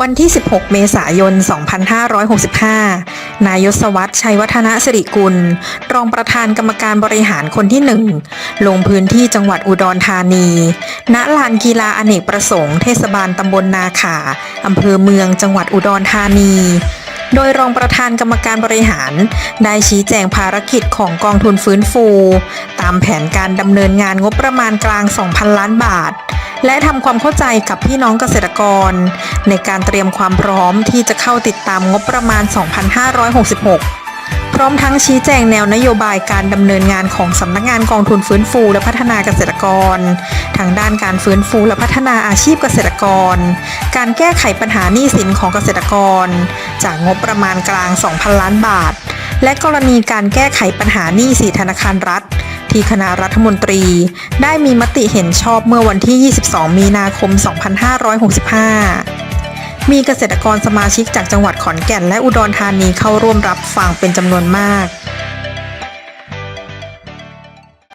วันที่ 16 เมษายน 2565 นายศวัตรชัยวัฒนสิริกุล รองประธานกรรมการบริหารคนที่หนึ่งลงพื้นที่จังหวัดอุดรธานี ณ ลานกีฬาอเนกประสงค์ เทศบาลตำบลนาขา อำเภอเมือง จังหวัดอุดรธานีโดยรองประธานกรรมการบริหาร ได้ชี้แจงภารกิจของกองทุนฟื้นฟู ตามแผนการดำเนินงานงบประมาณกลาง 2,000 ล้านบาท และทำความเข้าใจกับพี่น้องเกษตรกร ในการเตรียมความพร้อมที่จะเข้าติดตามงบประมาณ 2566 พร้อมทั้งชี้แจงแนวนโยบายการดำเนินงานของสำนักงานกองทุนฟื้นฟูและพัฒนาเกษตรกร ทางด้านการฟื้นฟูและพัฒนาอาชีพเกษตรกร การแก้ไขปัญหาหนี้สินของเกษตรกร จากงบประมาณกลาง 2,000 ล้านบาท และกรณีการแก้ไขปัญหาหนี้สีธนาคารรัฐ ที่คณะรัฐมนตรี ได้มีมติเห็นชอบเมื่อวันที่ 22 มีนาคม 2565 มีเกษตรกรสมาชิกจากจังหวัดขอนแก่นและอุดรธานีเข้าร่วมรับฟังเป็นจำนวนมาก